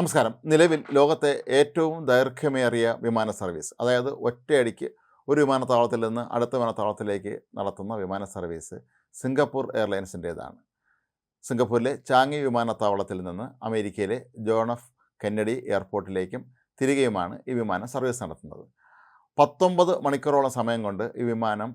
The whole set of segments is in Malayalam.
നമസ്കാരം. നിലവിൽ ലോകത്തെ ഏറ്റവും ദൈർഘ്യമേറിയ വിമാന സർവീസ് അതായത് ഒറ്റയടിക്ക് ഒരു വിമാനത്താവളത്തിൽ നിന്ന് അടുത്ത വിമാനത്താവളത്തിലേക്ക് നടത്തുന്ന വിമാന സർവീസ് സിംഗപ്പൂർ എയർലൈൻസിന്റേതാണ്. സിംഗപ്പൂരിലെ ചാങ്ങി വിമാനത്താവളത്തിൽ നിന്ന് അമേരിക്കയിലെ ജോൺ എഫ് കെന്നഡി എയർപോർട്ടിലേക്കും തിരികെയുമാണ് ഈ വിമാന സർവീസ് നടത്തുന്നത്. പത്തൊമ്പത് മണിക്കൂറോളം സമയം കൊണ്ട് ഈ വിമാനം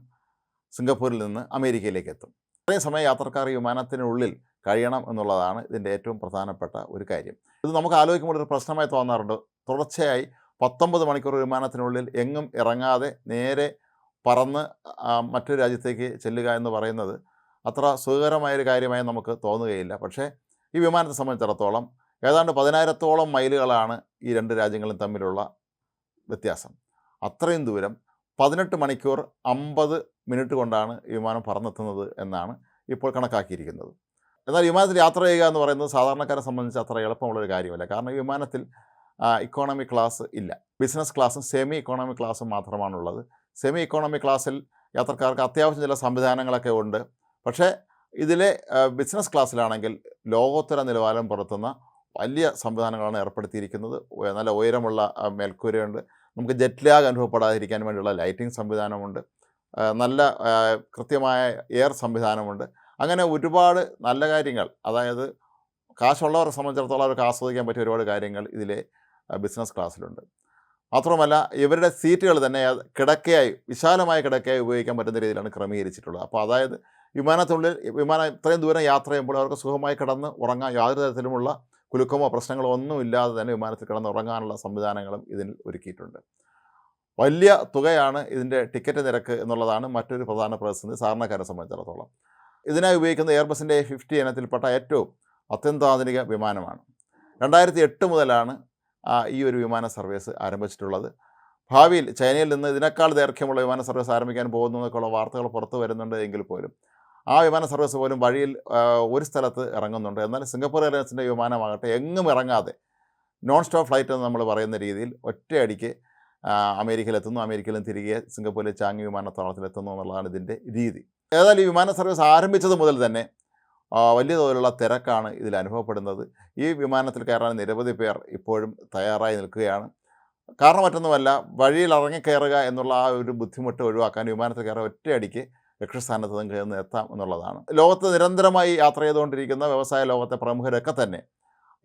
സിംഗപ്പൂരിൽ നിന്ന് അമേരിക്കയിലേക്ക് എത്തും. അത്രയും സമയം യാത്രക്കാർ വിമാനത്തിനുള്ളിൽ കഴിയണം എന്നുള്ളതാണ് ഇതിന്റെ ഏറ്റവും പ്രധാനപ്പെട്ട ഒരു കാര്യം. ഇത് നമുക്ക് ആലോചിക്കുമ്പോൾ ഒരു പ്രശ്നമായി തോന്നാറുണ്ട്. തുടർച്ചയായി പത്തൊമ്പത് മണിക്കൂർ വിമാനത്തിനുള്ളിൽ എങ്ങും ഇറങ്ങാതെ നേരെ പറന്ന് മറ്റൊരു രാജ്യത്തേക്ക് ചെല്ലുക എന്ന് പറയുന്നത് അത്ര സുഖകരമായൊരു കാര്യമായി നമുക്ക് തോന്നുകയില്ല. പക്ഷേ ഈ വിമാനത്തെ സംബന്ധിച്ചിടത്തോളം ഏതാണ്ട് പതിനായിരത്തോളം മൈലുകളാണ് ഈ രണ്ട് രാജ്യങ്ങളും തമ്മിലുള്ള വ്യത്യാസം. അത്രയും ദൂരം പതിനെട്ട് മണിക്കൂർ അമ്പത് മിനിറ്റ് കൊണ്ടാണ് വിമാനം പറന്നെത്തുന്നത് എന്നാണ് ഇപ്പോൾ കണക്കാക്കിയിരിക്കുന്നത്. എന്നാൽ വിമാനത്തിൽ യാത്ര ചെയ്യുക എന്ന് പറയുന്നത് സാധാരണക്കാരെ സംബന്ധിച്ച് അത്ര എളുപ്പമുള്ളൊരു കാര്യമല്ല. കാരണം വിമാനത്തിൽ ഇക്കോണമി ക്ലാസ് ഇല്ല. ബിസിനസ് ക്ലാസ്സും സെമി ഇക്കോണമി ക്ലാസ്സും മാത്രമാണുള്ളത്. സെമി ഇക്കോണമി ക്ലാസ്സിൽ യാത്രക്കാർക്ക് അത്യാവശ്യം ചില സംവിധാനങ്ങളൊക്കെ ഉണ്ട്. പക്ഷേ ഇതിലെ ബിസിനസ് ക്ലാസ്സിലാണെങ്കിൽ ലോകോത്തര നിലവാരം പുറത്തുന്ന വലിയ സംവിധാനങ്ങളാണ് ഏർപ്പെടുത്തിയിരിക്കുന്നത്. നല്ല ഉയരമുള്ള മേൽക്കൂരയുണ്ട്. നമുക്ക് ജെറ്റ് ലാഗ് അനുഭവപ്പെടാതിരിക്കാൻ വേണ്ടിയുള്ള ലൈറ്റിംഗ് സംവിധാനമുണ്ട്. നല്ല കൃത്യമായ എയർ സംവിധാനമുണ്ട്. അങ്ങനെ ഒരുപാട് നല്ല കാര്യങ്ങൾ അതായത് കാശുള്ളവരെ സംബന്ധിച്ചിടത്തോളം അവർക്ക് ആസ്വദിക്കാൻ പറ്റിയ ഒരുപാട് കാര്യങ്ങൾ ഇതിലെ ബിസിനസ് ക്ലാസ്സിലുണ്ട് മാത്രമല്ല ഇവരുടെ സീറ്റുകൾ തന്നെ കിടക്കയായി വിശാലമായ കിടക്കയായി ഉപയോഗിക്കാൻ പറ്റുന്ന രീതിയിലാണ് ക്രമീകരിച്ചിട്ടുള്ളത്. അപ്പോൾ അതായത് വിമാനത്തിനുള്ളിൽ വിമാനം ഇത്രയും ദൂരം യാത്ര ചെയ്യുമ്പോൾ അവർക്ക് സുഖമായി കിടന്ന് ഉറങ്ങാൻ യാതൊരു തരത്തിലുമുള്ള കുലുക്കമോ പ്രശ്നങ്ങളോ ഒന്നും ഇല്ലാതെ തന്നെ വിമാനത്തിൽ കിടന്നുറങ്ങാനുള്ള സംവിധാനങ്ങളും ഇതിൽ ഒരുക്കിയിട്ടുണ്ട്. വലിയ തുകയാണ് ഇതിന്റെ ടിക്കറ്റ് നിരക്ക് എന്നുള്ളതാണ് മറ്റൊരു പ്രധാന പ്രതിസന്ധി സാധാരണക്കാരെ സംബന്ധിച്ചിടത്തോളം. ഇതിനായി ഉപയോഗിക്കുന്ന എയർബസിന്റെ ഫിഫ്റ്റി ഇനത്തിൽപ്പെട്ട ഏറ്റവും അത്യന്താധുനിക വിമാനമാണ്. രണ്ടായിരത്തി എട്ട് മുതലാണ് ഈ ഒരു വിമാന സർവീസ് ആരംഭിച്ചിട്ടുള്ളത്. ഭാവിയിൽ ചൈനയിൽ നിന്ന് ഇതിനേക്കാൾ ദൈർഘ്യമുള്ള വിമാന സർവീസ് ആരംഭിക്കാൻ പോകുന്നു എന്നൊക്കെയുള്ള വാർത്തകൾ പുറത്തു വരുന്നുണ്ട് എങ്കിൽ പോലും. ആ വിമാന സർവീസ് പോലും വഴിയിൽ ഒരു സ്ഥലത്ത് ഇറങ്ങുന്നുണ്ട്. എന്നാൽ സിംഗപ്പൂർ എയർലൈൻസിന്റെ വിമാനമാകട്ടെ എങ്ങും ഇറങ്ങാതെ നോൺ സ്റ്റോപ്പ് ഫ്ലൈറ്റ് എന്ന് നമ്മൾ പറയുന്ന രീതിയിൽ ഒറ്റയടിക്ക് അമേരിക്കയിലെത്തുന്നു. അമേരിക്കയിലും തിരികെ സിംഗപ്പൂരിലെ ചാങ്ങി വിമാനത്താവളത്തിലെത്തുന്നു എന്നുള്ളതാണ് ഇതിന്റെ രീതി. ഏതായാലും ഈ വിമാന സർവീസ് ആരംഭിച്ചത് മുതൽ തന്നെ വലിയ തോതിലുള്ള തിരക്കാണ് ഇതിൽ അനുഭവപ്പെടുന്നത്. ഈ വിമാനത്തിൽ കയറാൻ നിരവധി പേർ ഇപ്പോഴും തയ്യാറായി നിൽക്കുകയാണ്. കാരണം മറ്റൊന്നുമല്ല വഴിയിൽ ഇറങ്ങിക്കയറുക എന്നുള്ള ആ ഒരു ബുദ്ധിമുട്ട് ഒഴിവാക്കാൻ വിമാനത്തിൽ കയറാൻ ഒറ്റയടിക്ക് ലക്ഷ്യസ്ഥാനത്ത് നിന്ന് എത്താം എന്നുള്ളതാണ്. ലോകത്ത് നിരന്തരമായി യാത്ര ചെയ്തുകൊണ്ടിരിക്കുന്ന വ്യവസായ ലോകത്തെ പ്രമുഖരൊക്കെ തന്നെ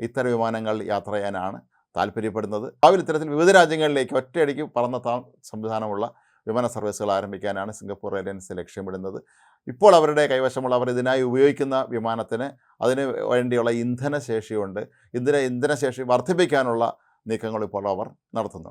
ഇത്തരം വിമാനങ്ങൾ യാത്ര ചെയ്യാനാണ് താല്പര്യപ്പെടുന്നത്. ഭാവിയിൽ ഇത്തരത്തിൽ വിവിധ രാജ്യങ്ങളിലേക്ക് ഒറ്റയടിക്ക് പറന്നെത്താൻ സംവിധാനമുള്ള വിമാന സർവീസുകൾ ആരംഭിക്കാനാണ് സിംഗപ്പൂർ എയർലൈൻസ് ലക്ഷ്യമിടുന്നത്. ഇപ്പോൾ അവരുടെ കൈവശമുള്ള അവർ ഇതിനായി ഉപയോഗിക്കുന്ന വിമാനത്തിന് അതിന് വേണ്ടിയുള്ള ഇന്ധനശേഷിയുണ്ട്. ഇന്ധന ഇന്ധനശേഷി വർദ്ധിപ്പിക്കാനുള്ള നീക്കങ്ങൾ ഇപ്പോൾ അവർ നടത്തുന്നുണ്ട്.